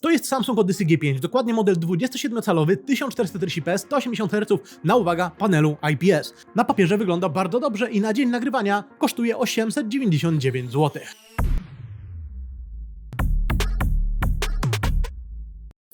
To jest Samsung Odyssey G5, dokładnie model 27-calowy, 1440p, 180 Hz na uwaga panelu IPS. Na papierze wygląda bardzo dobrze i na dzień nagrywania kosztuje 899 zł.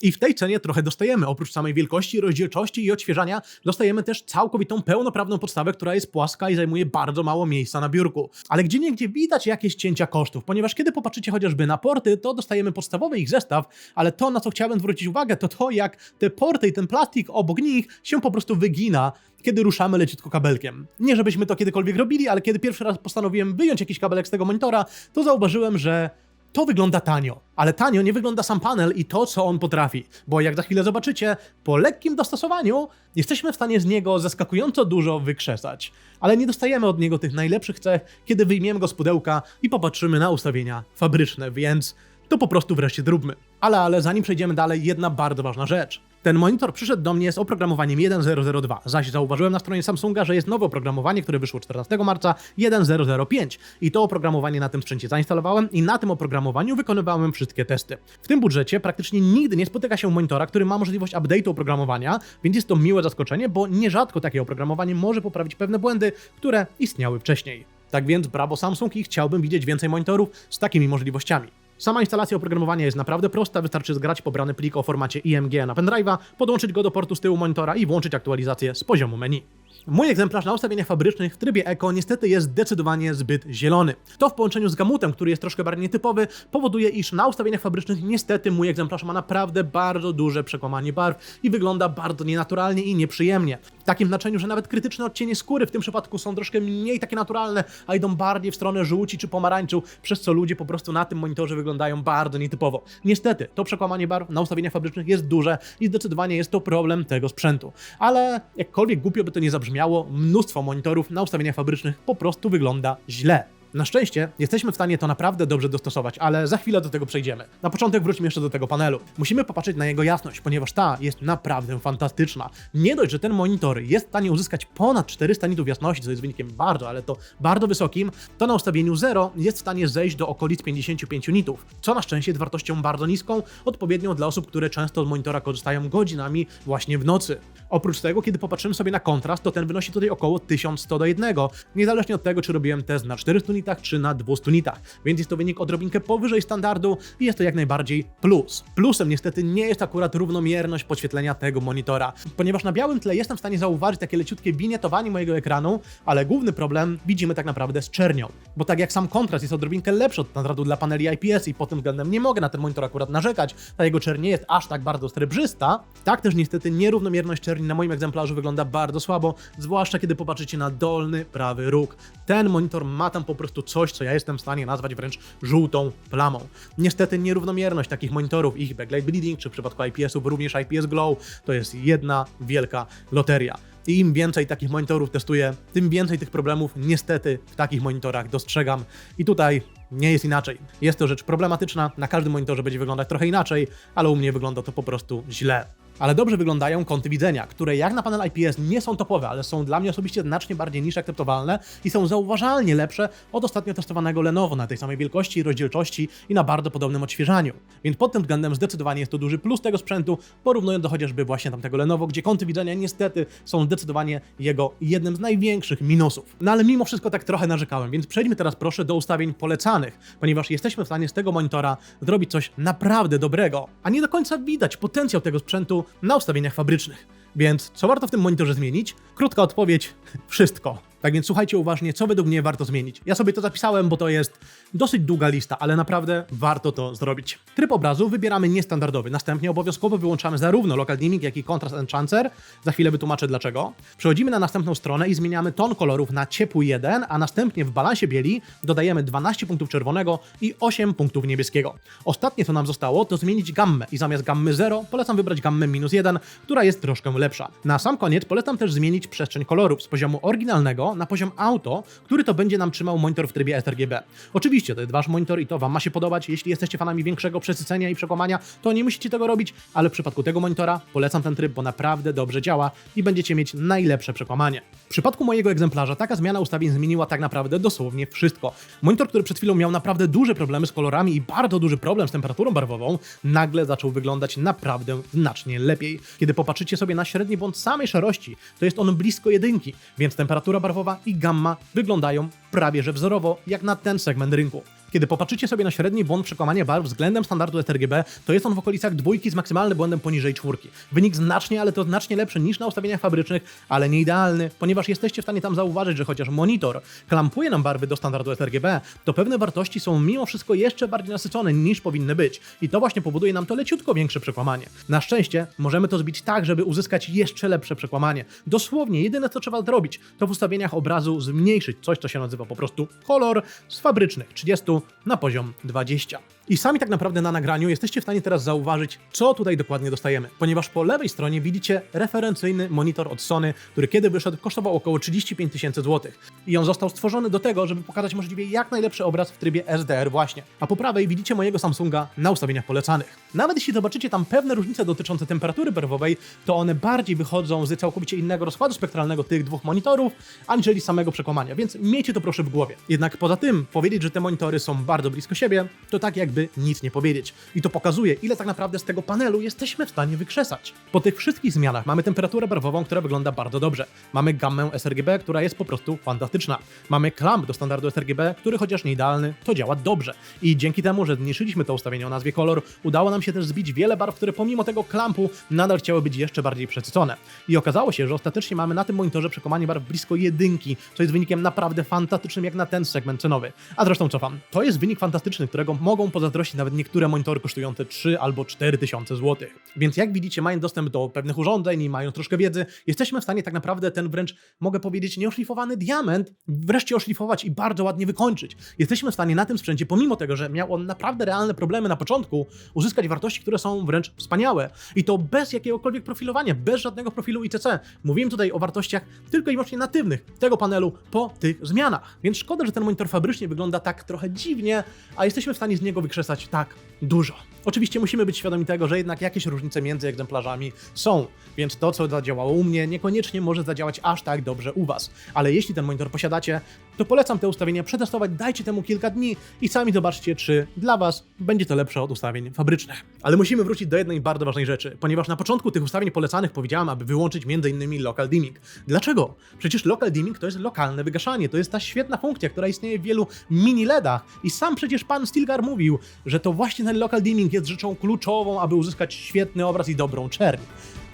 I w tej cenie trochę dostajemy. Oprócz samej wielkości, rozdzielczości i odświeżania, dostajemy też całkowitą, pełnoprawną podstawę, która jest płaska i zajmuje bardzo mało miejsca na biurku. Ale gdzie niegdzie widać jakieś cięcia kosztów, ponieważ kiedy popatrzycie chociażby na porty, to dostajemy podstawowy ich zestaw, ale to, na co chciałem zwrócić uwagę, to to, jak te porty i ten plastik obok nich się po prostu wygina kiedy ruszamy leciutko kabelkiem. Nie żebyśmy to kiedykolwiek robili, ale kiedy pierwszy raz postanowiłem wyjąć jakiś kabelek z tego monitora, to zauważyłem, że to wygląda tanio, ale tanio nie wygląda sam panel i to, co on potrafi, bo jak za chwilę zobaczycie, po lekkim dostosowaniu jesteśmy w stanie z niego zaskakująco dużo wykrzesać, ale nie dostajemy od niego tych najlepszych cech, kiedy wyjmiemy go z pudełka i popatrzymy na ustawienia fabryczne, więc to po prostu wreszcie zróbmy. Ale, ale zanim przejdziemy dalej, jedna bardzo ważna rzecz. Ten monitor przyszedł do mnie z oprogramowaniem 1.0.0.2, zaś zauważyłem na stronie Samsunga, że jest nowe oprogramowanie, które wyszło 14 marca 1.0.0.5 i to oprogramowanie na tym sprzęcie zainstalowałem i na tym oprogramowaniu wykonywałem wszystkie testy. W tym budżecie praktycznie nigdy nie spotyka się monitora, który ma możliwość update'u oprogramowania, więc jest to miłe zaskoczenie, bo nierzadko takie oprogramowanie może poprawić pewne błędy, które istniały wcześniej. Tak więc brawo Samsung i chciałbym widzieć więcej monitorów z takimi możliwościami. Sama instalacja oprogramowania jest naprawdę prosta, wystarczy zgrać pobrany plik o formacie IMG na pendrive'a, podłączyć go do portu z tyłu monitora i włączyć aktualizację z poziomu menu. Mój egzemplarz na ustawieniach fabrycznych w trybie Eco niestety jest zdecydowanie zbyt zielony. To w połączeniu z gamutem, który jest troszkę bardziej nietypowy, powoduje, iż na ustawieniach fabrycznych niestety mój egzemplarz ma naprawdę bardzo duże przekłamanie barw i wygląda bardzo nienaturalnie i nieprzyjemnie. W takim znaczeniu, że nawet krytyczne odcienie skóry w tym przypadku są troszkę mniej takie naturalne, a idą bardziej w stronę żółci czy pomarańczu, przez co ludzie po prostu na tym monitorze wyglądają bardzo nietypowo. Niestety, to przekłamanie barw na ustawieniach fabrycznych jest duże i zdecydowanie jest to problem tego sprzętu. Ale jakkolwiek głupio by to nie zabrzmiało, mnóstwo monitorów na ustawieniach fabrycznych po prostu wygląda źle. Na szczęście jesteśmy w stanie to naprawdę dobrze dostosować, ale za chwilę do tego przejdziemy. Na początek wróćmy jeszcze do tego panelu. Musimy popatrzeć na jego jasność, ponieważ ta jest naprawdę fantastyczna. Nie dość, że ten monitor jest w stanie uzyskać ponad 400 nitów jasności, co jest wynikiem bardzo, ale to bardzo wysokim, to na ustawieniu 0 jest w stanie zejść do okolic 55 nitów, co na szczęście jest wartością bardzo niską, odpowiednią dla osób, które często z monitora korzystają godzinami właśnie w nocy. Oprócz tego, kiedy popatrzymy sobie na kontrast, to ten wynosi tutaj około 1100 do 1, niezależnie od tego, czy robiłem test na 400 czy na 200 nitach, więc jest to wynik odrobinkę powyżej standardu i jest to jak najbardziej plus. Plusem niestety nie jest akurat równomierność podświetlenia tego monitora, ponieważ na białym tle jestem w stanie zauważyć takie leciutkie winietowanie mojego ekranu, ale główny problem widzimy tak naprawdę z czernią, bo tak jak sam kontrast jest odrobinkę lepszy od standardu dla paneli IPS i pod tym względem nie mogę na ten monitor akurat narzekać, ta jego czerń nie jest aż tak bardzo srebrzysta, tak też niestety nierównomierność czerni na moim egzemplarzu wygląda bardzo słabo, zwłaszcza kiedy popatrzycie na dolny prawy róg. Ten monitor ma tam po prostu coś, co ja jestem w stanie nazwać wręcz żółtą plamą. Niestety nierównomierność takich monitorów, ich backlight bleeding, czy w przypadku IPS-ów również IPS Glow, to jest jedna wielka loteria. I im więcej takich monitorów testuję, tym więcej tych problemów niestety w takich monitorach dostrzegam. I tutaj nie jest inaczej. Jest to rzecz problematyczna, na każdym monitorze będzie wyglądać trochę inaczej, ale u mnie wygląda to po prostu źle. Ale dobrze wyglądają kąty widzenia, które jak na panel IPS nie są topowe, ale są dla mnie osobiście znacznie bardziej niż akceptowalne i są zauważalnie lepsze od ostatnio testowanego Lenovo na tej samej wielkości, rozdzielczości i na bardzo podobnym odświeżaniu. Więc pod tym względem zdecydowanie jest to duży plus tego sprzętu, porównując do chociażby właśnie tamtego Lenovo, gdzie kąty widzenia niestety są zdecydowanie jego jednym z największych minusów. No ale mimo wszystko tak trochę narzekałem, więc przejdźmy teraz proszę do ustawień polecanych, ponieważ jesteśmy w stanie z tego monitora zrobić coś naprawdę dobrego, a nie do końca widać potencjał tego sprzętu na ustawieniach fabrycznych. Więc co warto w tym monitorze zmienić? Krótka odpowiedź: wszystko. Tak więc słuchajcie uważnie, co według mnie warto zmienić. Ja sobie to zapisałem, bo to jest dosyć długa lista, ale naprawdę warto to zrobić. Tryb obrazu wybieramy niestandardowy. Następnie obowiązkowo wyłączamy zarówno local dimming, jak i contrast enhancer. Za chwilę wytłumaczę dlaczego. Przechodzimy na następną stronę i zmieniamy ton kolorów na ciepły 1, a następnie w balansie bieli dodajemy 12 punktów czerwonego i 8 punktów niebieskiego. Ostatnie co nam zostało to zmienić gammę i zamiast gammy 0 polecam wybrać gammę minus 1, która jest troszkę lepsza. Na sam koniec polecam też zmienić przestrzeń kolorów z poziomu oryginalnego na poziom auto, który to będzie nam trzymał monitor w trybie sRGB. Oczywiście to jest wasz monitor i to wam ma się podobać. Jeśli jesteście fanami większego przesycenia i przekłamania, to nie musicie tego robić, ale w przypadku tego monitora polecam ten tryb, bo naprawdę dobrze działa i będziecie mieć najlepsze przekłamanie. W przypadku mojego egzemplarza taka zmiana ustawień zmieniła tak naprawdę dosłownie wszystko. Monitor, który przed chwilą miał naprawdę duże problemy z kolorami i bardzo duży problem z temperaturą barwową, nagle zaczął wyglądać naprawdę znacznie lepiej. Kiedy popatrzycie sobie na średni błąd samej szarości, to jest on blisko jedynki, więc temperatura barwowa i gamma wyglądają prawie że wzorowo, jak na ten segment rynku. Kiedy popatrzycie sobie na średni błąd przekłamania barw względem standardu sRGB, to jest on w okolicach dwójki z maksymalnym błędem poniżej czwórki. Wynik znacznie, ale to znacznie lepszy niż na ustawieniach fabrycznych, ale nie idealny, ponieważ jesteście w stanie tam zauważyć, że chociaż monitor klampuje nam barwy do standardu sRGB, to pewne wartości są mimo wszystko jeszcze bardziej nasycone niż powinny być. I to właśnie powoduje nam to leciutko większe przekłamanie. Na szczęście możemy to zbić tak, żeby uzyskać jeszcze lepsze przekłamanie. Dosłownie, jedyne co trzeba zrobić, to w ustawieniach obrazu zmniejszyć coś, co się nazywa po prostu kolor z fabrycznych 30 na poziom 20. I sami tak naprawdę na nagraniu jesteście w stanie teraz zauważyć, co tutaj dokładnie dostajemy, ponieważ po lewej stronie widzicie referencyjny monitor od Sony, który kiedy wyszedł kosztował około 35 tysięcy złotych. I on został stworzony do tego, żeby pokazać możliwie jak najlepszy obraz w trybie SDR właśnie. A po prawej widzicie mojego Samsunga na ustawieniach polecanych. Nawet jeśli zobaczycie tam pewne różnice dotyczące temperatury barwowej, to one bardziej wychodzą z całkowicie innego rozkładu spektralnego tych dwóch monitorów, aniżeli samego przekłamania, więc miejcie to proszę w głowie. Jednak poza tym, powiedzieć, że te monitory są bardzo blisko siebie, to tak jakby nic nie powiedzieć. I to pokazuje, ile tak naprawdę z tego panelu jesteśmy w stanie wykrzesać. Po tych wszystkich zmianach mamy temperaturę barwową, która wygląda bardzo dobrze. Mamy gammę sRGB, która jest po prostu fantastyczna. Mamy klamp do standardu sRGB, który chociaż nie idealny, to działa dobrze. I dzięki temu, że zmniejszyliśmy to ustawienie o nazwie kolor, udało nam się też zbić wiele barw, które pomimo tego klampu nadal chciały być jeszcze bardziej przesycone. I okazało się, że ostatecznie mamy na tym monitorze przekonanie barw blisko jedynki, co jest wynikiem naprawdę fantastycznym jak na ten segment cenowy. A zresztą cofam. To jest wynik fantastyczny, którego mogą pozazdrościć nawet niektóre monitory kosztujące 3 albo 4 tysiące złotych. Więc jak widzicie, mając dostęp do pewnych urządzeń i mając troszkę wiedzy, jesteśmy w stanie tak naprawdę ten wręcz, mogę powiedzieć, nieoszlifowany diament wreszcie oszlifować i bardzo ładnie wykończyć. Jesteśmy w stanie na tym sprzęcie, pomimo tego, że miał on naprawdę realne problemy na początku, uzyskać wartości, które są wręcz wspaniałe. I to bez jakiegokolwiek profilowania, bez żadnego profilu ICC. Mówiłem tutaj o wartościach tylko i wyłącznie natywnych tego panelu po tych zmianach. Więc szkoda, że ten monitor fabrycznie wygląda tak trochę dziwnie, a jesteśmy w stanie z niego wykrzesać tak dużo. Oczywiście musimy być świadomi tego, że jednak jakieś różnice między egzemplarzami są, więc to, co zadziałało u mnie, niekoniecznie może zadziałać aż tak dobrze u Was. Ale jeśli ten monitor posiadacie, to polecam te ustawienia przetestować, dajcie temu kilka dni i sami zobaczcie, czy dla Was będzie to lepsze od ustawień fabrycznych. Ale musimy wrócić do jednej bardzo ważnej rzeczy, ponieważ na początku tych ustawień polecanych powiedziałem, aby wyłączyć m.in. local dimming. Dlaczego? Przecież local dimming to jest lokalne wygaszanie, to jest ta świetna funkcja, która istnieje w wielu mini LEDach i sam przecież pan Stilgar mówił, że to właśnie ten local dimming jest rzeczą kluczową, aby uzyskać świetny obraz i dobrą czerń.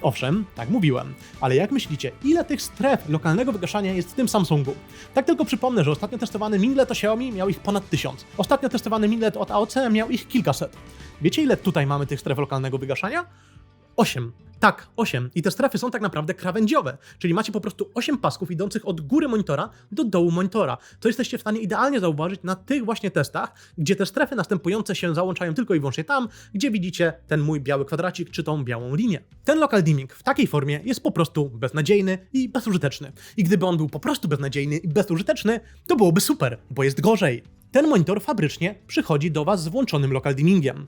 Owszem, tak mówiłem, ale jak myślicie, ile tych stref lokalnego wygaszania jest w tym Samsungu? Tak tylko przypomnę, że ostatnio testowany Minglet od Xiaomi miał ich ponad tysiąc. Ostatnio testowany Minglet od AOC miał ich kilkaset. Wiecie ile tutaj mamy tych stref lokalnego wygaszania? 8. Tak, 8. I te strefy są tak naprawdę krawędziowe, czyli macie po prostu 8 pasków idących od góry monitora do dołu monitora. To jesteście w stanie idealnie zauważyć na tych właśnie testach, gdzie te strefy następujące się załączają tylko i wyłącznie tam, gdzie widzicie ten mój biały kwadracik czy tą białą linię. Ten local dimming w takiej formie jest po prostu beznadziejny i bezużyteczny. I gdyby on był po prostu beznadziejny i bezużyteczny, to byłoby super, bo jest gorzej. Ten monitor fabrycznie przychodzi do Was z włączonym local dimmingiem.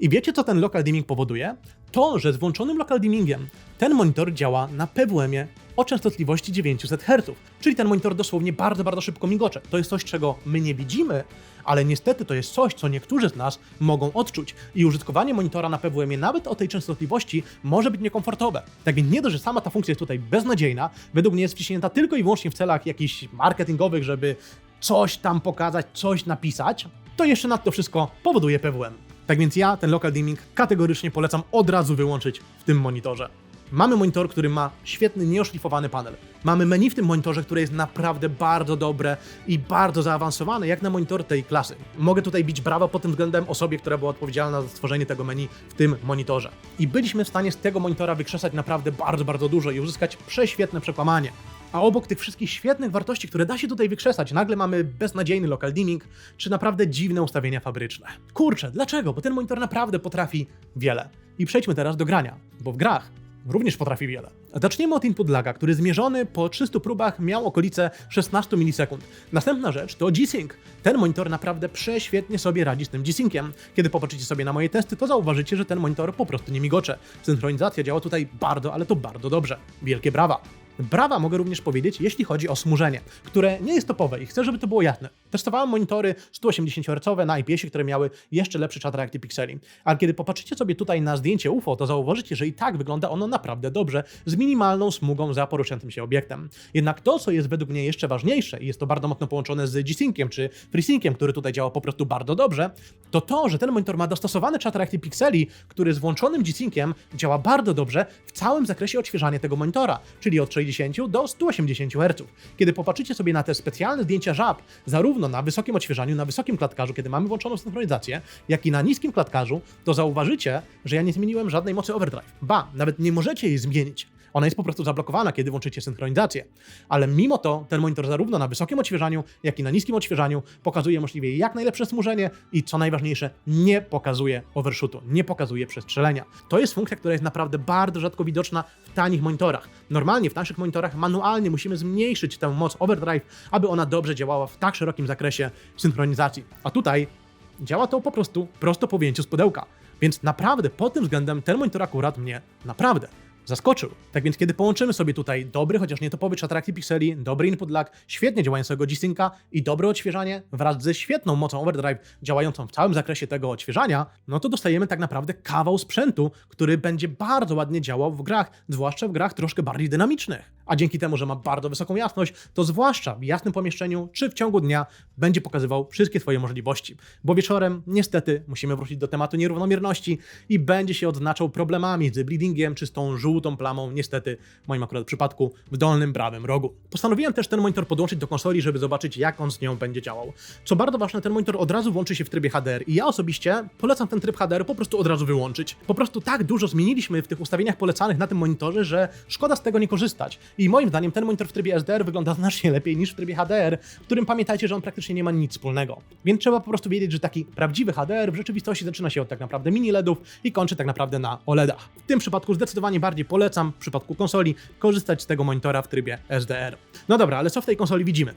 I wiecie, co ten local dimming powoduje? To, że z włączonym local dimmingiem ten monitor działa na PWM-ie o częstotliwości 900 Hz, czyli ten monitor dosłownie bardzo, bardzo szybko migocze. To jest coś, czego my nie widzimy, ale niestety to jest coś, co niektórzy z nas mogą odczuć. I użytkowanie monitora na PWM-ie nawet o tej częstotliwości może być niekomfortowe. Tak więc nie dość, że sama ta funkcja jest tutaj beznadziejna, według mnie jest wciśnięta tylko i wyłącznie w celach jakichś marketingowych, żeby coś tam pokazać, coś napisać, to jeszcze nad to wszystko powoduje PWM. Tak więc ja ten local dimming kategorycznie polecam od razu wyłączyć w tym monitorze. Mamy monitor, który ma świetny, nieoszlifowany panel. Mamy menu w tym monitorze, które jest naprawdę bardzo dobre i bardzo zaawansowane, jak na monitor tej klasy. Mogę tutaj bić brawa pod tym względem osobie, która była odpowiedzialna za stworzenie tego menu w tym monitorze. I byliśmy w stanie z tego monitora wykrzesać naprawdę bardzo, bardzo dużo i uzyskać prześwietne przekłamanie. A obok tych wszystkich świetnych wartości, które da się tutaj wykrzesać, nagle mamy beznadziejny local dimming, czy naprawdę dziwne ustawienia fabryczne. Kurczę, dlaczego? Bo ten monitor naprawdę potrafi wiele. I przejdźmy teraz do grania, bo w grach również potrafi wiele. Zacznijmy od input laga, który zmierzony po 300 próbach miał okolice 16 milisekund. Następna rzecz to G-Sync. Ten monitor naprawdę prześwietnie sobie radzi z tym G-Synciem. Kiedy popatrzycie sobie na moje testy, to zauważycie, że ten monitor po prostu nie migocze. Synchronizacja działa tutaj bardzo, ale to bardzo dobrze. Wielkie brawa! Brawa mogę również powiedzieć, jeśli chodzi o smużenie, które nie jest topowe i chcę, żeby to było jasne. Testowałem monitory 180 Hz na IPS-ie, które miały jeszcze lepszy czat pikseli. Ale kiedy popatrzycie sobie tutaj na zdjęcie UFO, to zauważycie, że i tak wygląda ono naprawdę dobrze, z minimalną smugą za poruszającym się obiektem. Jednak to, co jest według mnie jeszcze ważniejsze i jest to bardzo mocno połączone z G-Synciem czy FreeSynciem, który tutaj działa po prostu bardzo dobrze, to to, że ten monitor ma dostosowany czat pikseli, który z włączonym G-Synciem działa bardzo dobrze w całym zakresie odświeżania tego monitora, czyli od 60 do 180 Hz. Kiedy popatrzycie sobie na te specjalne zdjęcia żab, zarówno na wysokim odświeżaniu, na wysokim klatkarzu, kiedy mamy włączoną synchronizację, jak i na niskim klatkarzu, to zauważycie, że ja nie zmieniłem żadnej mocy overdrive. Ba, nawet nie możecie jej zmienić. Ona jest po prostu zablokowana, kiedy włączycie synchronizację. Ale mimo to ten monitor zarówno na wysokim odświeżaniu, jak i na niskim odświeżaniu pokazuje możliwie jak najlepsze smużenie i co najważniejsze, nie pokazuje overshootu, nie pokazuje przestrzelenia. To jest funkcja, która jest naprawdę bardzo rzadko widoczna w tanich monitorach. Normalnie w naszych monitorach manualnie musimy zmniejszyć tę moc overdrive, aby ona dobrze działała w tak szerokim zakresie synchronizacji. A tutaj działa to po prostu prosto po wyjęciu z pudełka. Więc naprawdę pod tym względem ten monitor akurat mnie naprawdę zaskoczył. Tak więc kiedy połączymy sobie tutaj dobry, chociaż nie topowy czat reakcji pikseli, dobry input lag, świetnie działającego G-Synca i dobre odświeżanie wraz ze świetną mocą overdrive działającą w całym zakresie tego odświeżania, no to dostajemy tak naprawdę kawał sprzętu, który będzie bardzo ładnie działał w grach, zwłaszcza w grach troszkę bardziej dynamicznych. A dzięki temu, że ma bardzo wysoką jasność, to zwłaszcza w jasnym pomieszczeniu czy w ciągu dnia będzie pokazywał wszystkie Twoje możliwości. Bo wieczorem niestety musimy wrócić do tematu nierównomierności i będzie się odznaczał problemami z bleedingiem czy z tą żółtą plamą, niestety w moim akurat przypadku, w dolnym prawym rogu. Postanowiłem też ten monitor podłączyć do konsoli, żeby zobaczyć jak on z nią będzie działał. Co bardzo ważne, ten monitor od razu włączy się w trybie HDR i ja osobiście polecam ten tryb HDR po prostu od razu wyłączyć. Po prostu tak dużo zmieniliśmy w tych ustawieniach polecanych na tym monitorze, że szkoda z tego nie korzystać. I moim zdaniem ten monitor w trybie SDR wygląda znacznie lepiej niż w trybie HDR, w którym pamiętajcie, że on praktycznie nie ma nic wspólnego. Więc trzeba po prostu wiedzieć, że taki prawdziwy HDR w rzeczywistości zaczyna się od tak naprawdę mini LEDów i kończy tak naprawdę na OLEDach. W tym przypadku zdecydowanie bardziej polecam w przypadku konsoli korzystać z tego monitora w trybie SDR. No dobra, ale co w tej konsoli widzimy?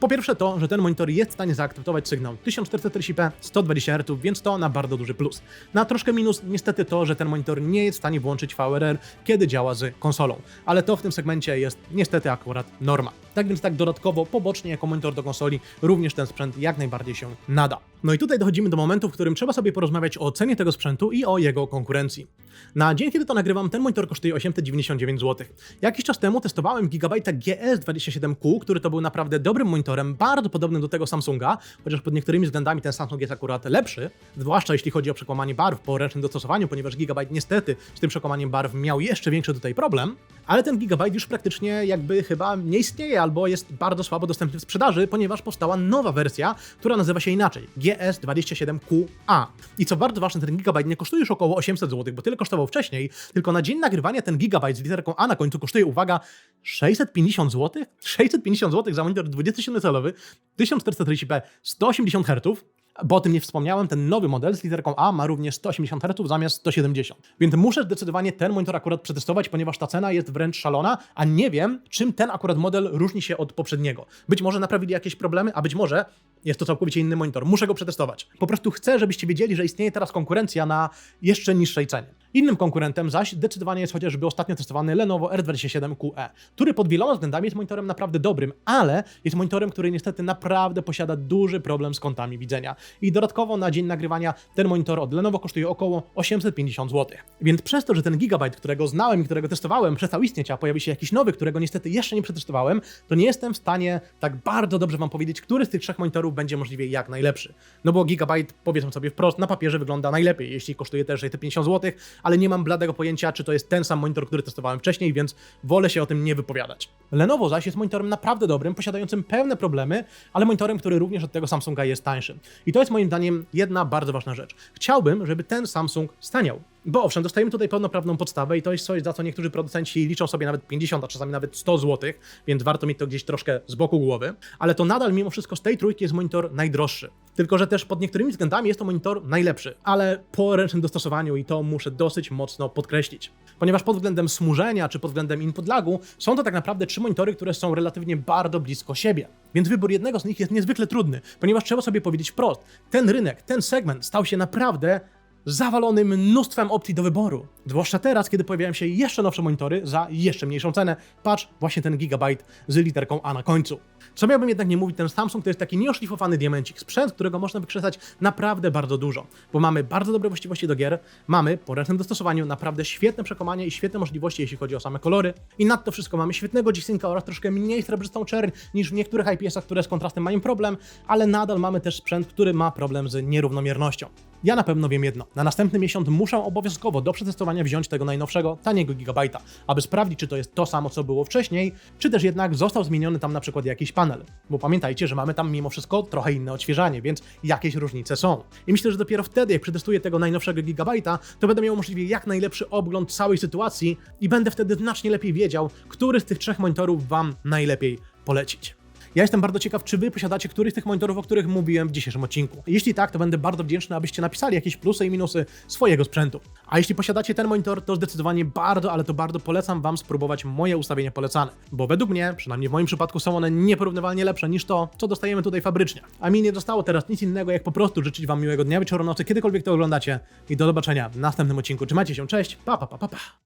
Po pierwsze to, że ten monitor jest w stanie zaakceptować sygnał 1440p 120 Hz, więc to na bardzo duży plus. Na troszkę minus niestety to, że ten monitor nie jest w stanie włączyć VRR, kiedy działa z konsolą. Ale to w tym segmencie jest niestety akurat norma. Tak więc tak dodatkowo, pobocznie jako monitor do konsoli, również ten sprzęt jak najbardziej się nada. No i tutaj dochodzimy do momentu, w którym trzeba sobie porozmawiać o cenie tego sprzętu i o jego konkurencji. Na dzień, kiedy to nagrywam, ten monitor kosztuje 899 zł. Jakiś czas temu testowałem Gigabyte GS27Q, który to był naprawdę dobrym monitorem, bardzo podobnym do tego Samsunga, chociaż pod niektórymi względami ten Samsung jest akurat lepszy, zwłaszcza jeśli chodzi o przekłamanie barw po ręcznym dostosowaniu, ponieważ Gigabyte niestety z tym przekłamaniem barw miał jeszcze większy tutaj problem, ale ten Gigabyte już praktycznie jakby chyba nie istnieje albo jest bardzo słabo dostępny w sprzedaży, ponieważ powstała nowa wersja, która nazywa się inaczej GS27QA. I co bardzo ważne, ten Gigabyte nie kosztuje już około 800 zł, bo tyle kosztował wcześniej, tylko na dzień nagrywania ten Gigabyte z literką A na końcu kosztuje, uwaga, 650 zł? 650 zł za monitor 27-calowy, 1440p, 180 Hz, bo o tym nie wspomniałem, ten nowy model z literką A ma również 180 Hz zamiast 170. Więc muszę zdecydowanie ten monitor akurat przetestować, ponieważ ta cena jest wręcz szalona, a nie wiem, czym ten akurat model różni się od poprzedniego. Być może naprawili jakieś problemy, a być może jest to całkowicie inny monitor. Muszę go przetestować. Po prostu chcę, żebyście wiedzieli, że istnieje teraz konkurencja na jeszcze niższej cenie. Innym konkurentem zaś zdecydowanie jest chociażby ostatnio testowany Lenovo R27QE, który pod wieloma względami jest monitorem naprawdę dobrym, ale jest monitorem, który niestety naprawdę posiada duży problem z kątami widzenia. I dodatkowo na dzień nagrywania ten monitor od Lenovo kosztuje około 850 zł. Więc przez to, że ten Gigabyte, którego znałem i którego testowałem, przestał istnieć, a pojawi się jakiś nowy, którego niestety jeszcze nie przetestowałem, to nie jestem w stanie tak bardzo dobrze Wam powiedzieć, który z tych trzech monitorów będzie możliwie jak najlepszy. No bo Gigabyte, powiedzmy sobie wprost, na papierze wygląda najlepiej, jeśli kosztuje też 650 zł, ale nie mam bladego pojęcia, czy to jest ten sam monitor, który testowałem wcześniej, więc wolę się o tym nie wypowiadać. Lenovo zaś jest monitorem naprawdę dobrym, posiadającym pewne problemy, ale monitorem, który również od tego Samsunga jest tańszy. I to jest moim zdaniem jedna bardzo ważna rzecz. Chciałbym, żeby ten Samsung staniał. Bo owszem, dostajemy tutaj pełnoprawną podstawę i to jest coś, za co niektórzy producenci liczą sobie nawet 50, a czasami nawet 100 zł, więc warto mieć to gdzieś troszkę z boku głowy, ale to nadal mimo wszystko z tej trójki jest monitor najdroższy. Tylko, że też pod niektórymi względami jest to monitor najlepszy, ale po ręcznym dostosowaniu i to muszę dosyć mocno podkreślić. Ponieważ pod względem smużenia czy pod względem input lagu są to tak naprawdę trzy monitory, które są relatywnie bardzo blisko siebie. Więc wybór jednego z nich jest niezwykle trudny, ponieważ trzeba sobie powiedzieć wprost, ten rynek, ten segment stał się naprawdę zawalony mnóstwem opcji do wyboru. Zwłaszcza teraz, kiedy pojawiają się jeszcze nowsze monitory za jeszcze mniejszą cenę. Patrz, właśnie ten Gigabyte z literką A na końcu. Co miałbym jednak nie mówić, ten Samsung to jest taki nieoszlifowany diamencik, sprzęt, którego można wykrzesać naprawdę bardzo dużo, bo mamy bardzo dobre właściwości do gier, mamy po ręcznym dostosowaniu naprawdę świetne przekonanie i świetne możliwości, jeśli chodzi o same kolory i nadto wszystko mamy świetnego G-Synca oraz troszkę mniej srebrzystą czerń niż w niektórych IPS-ach, które z kontrastem mają problem, ale nadal mamy też sprzęt, który ma problem z nierównomiernością. Ja na pewno wiem jedno. Na następny miesiąc muszę obowiązkowo do przetestowania wziąć tego najnowszego, taniego gigabajta, aby sprawdzić, czy to jest to samo, co było wcześniej, czy też jednak został zmieniony tam na przykład jakiś panel. Bo pamiętajcie, że mamy tam mimo wszystko trochę inne odświeżanie, więc jakieś różnice są. I myślę, że dopiero wtedy, jak przetestuję tego najnowszego gigabajta, to będę miał możliwie jak najlepszy ogląd całej sytuacji i będę wtedy znacznie lepiej wiedział, który z tych trzech monitorów Wam najlepiej polecić. Ja jestem bardzo ciekaw, czy wy posiadacie któryś z tych monitorów, o których mówiłem w dzisiejszym odcinku. Jeśli tak, to będę bardzo wdzięczny, abyście napisali jakieś plusy i minusy swojego sprzętu. A jeśli posiadacie ten monitor, to zdecydowanie bardzo, ale to bardzo polecam wam spróbować moje ustawienia polecane. Bo według mnie, przynajmniej w moim przypadku, są one nieporównywalnie lepsze niż to, co dostajemy tutaj fabrycznie. A mi nie zostało teraz nic innego, jak po prostu życzyć wam miłego dnia, wieczoru, nocy, kiedykolwiek to oglądacie. I do zobaczenia w następnym odcinku. Trzymajcie się, cześć, pa pa pa pa pa.